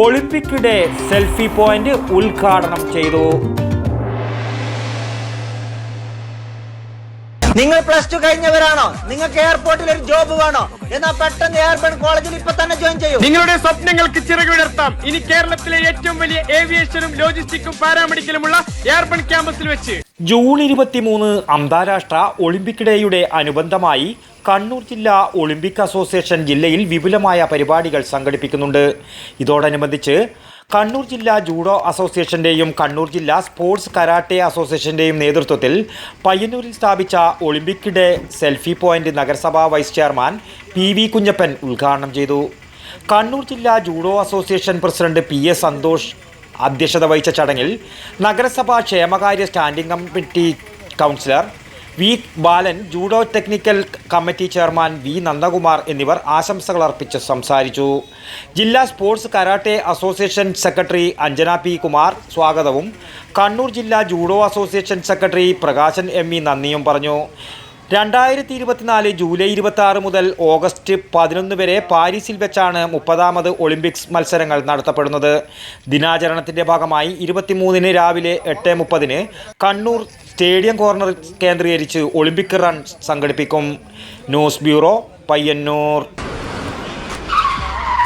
Olympic day selfie point ഉദ്ഘാടനം ചെയ്തു. നിങ്ങൾ പ്ലസ് ടു കഴിഞ്ഞവരാണോ? നിങ്ങൾക്ക് എയർപോർട്ടിൽ ഒരു ജോബ് വേണോ? എന്നാ പെട്ടെന്ന് എയർപോർട്ട് കോളേജിൽ ഇപ്പൊ തന്നെ ജോയിൻ ചെയ്യൂ. നിങ്ങളുടെ സ്വപ്നങ്ങൾക്ക് ചിറകുവിടർത്താം ഇനി കേരളത്തിലെ ഏറ്റവും വലിയ ഏവിയേഷനും ലോജിസ്റ്റിക്കും പാരാമെഡിക്കലുമുള്ള എയർബൺ ക്യാമ്പസിൽ വെച്ച്. ജൂൺ ഇരുപത്തിമൂന്ന് അന്താരാഷ്ട്ര ഒളിമ്പിക് ഡേയുടെ അനുബന്ധമായി കണ്ണൂർ ജില്ലാ ഒളിമ്പിക് അസോസിയേഷൻ ജില്ലയിൽ വിപുലമായ പരിപാടികൾ സംഘടിപ്പിക്കുന്നുണ്ട്. ഇതോടനുബന്ധിച്ച് കണ്ണൂർ ജില്ലാ ജൂഡോ അസോസിയേഷന്റെയും കണ്ണൂർ ജില്ലാ സ്പോർട്സ് കരാട്ടെ അസോസിയേഷന്റെയും നേതൃത്വത്തിൽ പയ്യന്നൂരിൽ സ്ഥാപിച്ച ഒളിമ്പിക് ഡേ സെൽഫി പോയിന്റ് നഗരസഭാ vice chairman P V Kunhappan ഉദ്ഘാടനം ചെയ്തു. കണ്ണൂർ ജില്ലാ judo association president P A Santhosh അധ്യക്ഷത വഹിച്ച ചടങ്ങിൽ നഗരസഭാ ക്ഷേമകാര്യ standing committee councillor V Balan judo technical committee chairman V Nandakumar എന്നിവർ ആശംസകൾ അർപ്പിച്ച് സംസാരിച്ചു. ജില്ലാ sports karate association secretary Anjana P Kumar സ്വാഗതവും. കണ്ണൂർ ജില്ലാ judo association secretary Prakashan M E നന്ദിയും പറഞ്ഞു. രണ്ടായിരത്തി ഇരുപത്തിനാല് ജൂലൈ ഇരുപത്തി ആറ് മുതൽ ഓഗസ്റ്റ് പതിനൊന്ന് വരെ പാരീസിൽ വെച്ചാണ് മുപ്പതാമത് ഒളിമ്പിക്സ് മത്സരങ്ങൾ നടത്തപ്പെടുന്നത്. ദിനാചരണത്തിന്റെ ഭാഗമായി ഇരുപത്തിമൂന്നിന് രാവിലെ എട്ട് മുപ്പതിന് കണ്ണൂർ സ്റ്റേഡിയം കോർണർ കേന്ദ്രീകരിച്ച് ഒളിമ്പിക് റൺ സംഘടിപ്പിക്കും. News bureau Payyanur.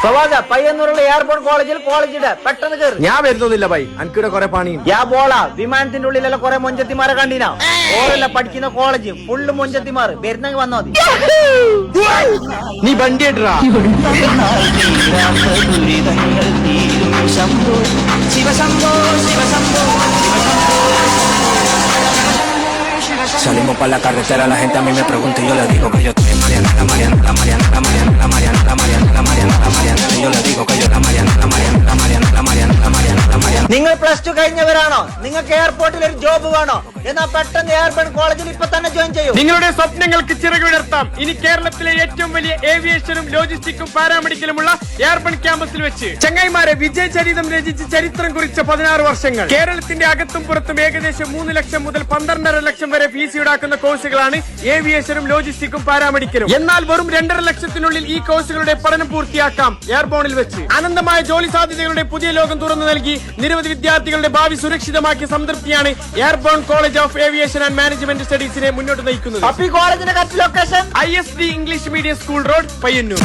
സവാജ പയ്യന്നൂരുള്ള എയർപോർട്ട് കോളേജിൽ കോളേജിടെ പെട്ടെന്ന് കയറി ഞാൻ വരുന്നില്ല ബൈ. എനിക്കിവിടെ കൊറേ പണി യാ ബോളാ വിമാനത്തിന്റെ ഉള്ളിലെല്ലാം കൊറേ മൊഞ്ചത്തിമാരെ കണ്ടിനാ? ഓരല്ല പഠിക്കുന്ന കോളേജ് ഫുള്ള് മൊഞ്ചത്തിമാർ വരുന്നെങ്കിൽ വന്നാ മതി. നീ വണ്ടി ഇട്ടാ Salimos para la carretera, la gente a mí me pregunta y yo le digo que yo estoy Mariana, la Mariana, la Mariana, la Mariana, la Mariana, la Mariana, Mariana, la Mariana, yo le digo que yo la Mariana, la Mariana, la Mariana, la Mariana, la Mariana, la Mariana. നിങ്ങൾ plus two കഴിഞ്ഞവരാണോ? നിങ്ങൾക്ക് എയർപോർട്ടിൽ ഒരു job വേണോ? എന്നാ പെട്ടെന്ന് airport കോളേജിൽ ഇപ്പൊ തന്നെ ജോയിൻ ചെയ്യൂ. നിങ്ങളുടെ സ്വപ്നങ്ങൾക്ക് ചിറകുവിടർത്താം ഇനി കേരളത്തിലെ ഏറ്റവും വലിയ ഏവിയേഷനും ലോജിസ്റ്റിക്കും പാരാമെഡിക്കലുമുള്ള എയർബൺ ക്യാമ്പസിൽ വെച്ച് ചങ്ങായിമാരെ വിജയ ചരിതം രചിച്ച് ചരിത്രം കുറിച്ച പതിനാറ് വർഷങ്ങൾ. കേരളത്തിന്റെ അകത്തും പുറത്തും ഏകദേശം മൂന്ന് ലക്ഷം മുതൽ പന്ത്രണ്ടര ലക്ഷം വരെ ഫീസ് ഈടാക്കുന്ന കോഴ്സുകളാണ് ഏവിയേഷനും ലോജിസ്റ്റിക്കും പാരാമെഡിക്കലും. എന്നാൽ വെറും രണ്ടര ലക്ഷത്തിനുള്ളിൽ ഈ കോഴ്സുകളുടെ പഠനം പൂർത്തിയാക്കാം എയർബോണിൽ വെച്ച്. അനന്തമായ ജോലി സാധ്യതകളുടെ പുതിയ ലോകം തുറന്നു നൽകി നിരവധി വിദ്യാർത്ഥികളുടെ ഭാവി സുരക്ഷിതമാക്കിയ സംതൃപ്തിയാണ് Airborne College of Aviation and Management സ്റ്റഡീസിനെ മുന്നോട്ട് നയിക്കുന്നത്. അപ്പൊ കോളേജിന്റെ correct location? I S D English medium school road Payyanur.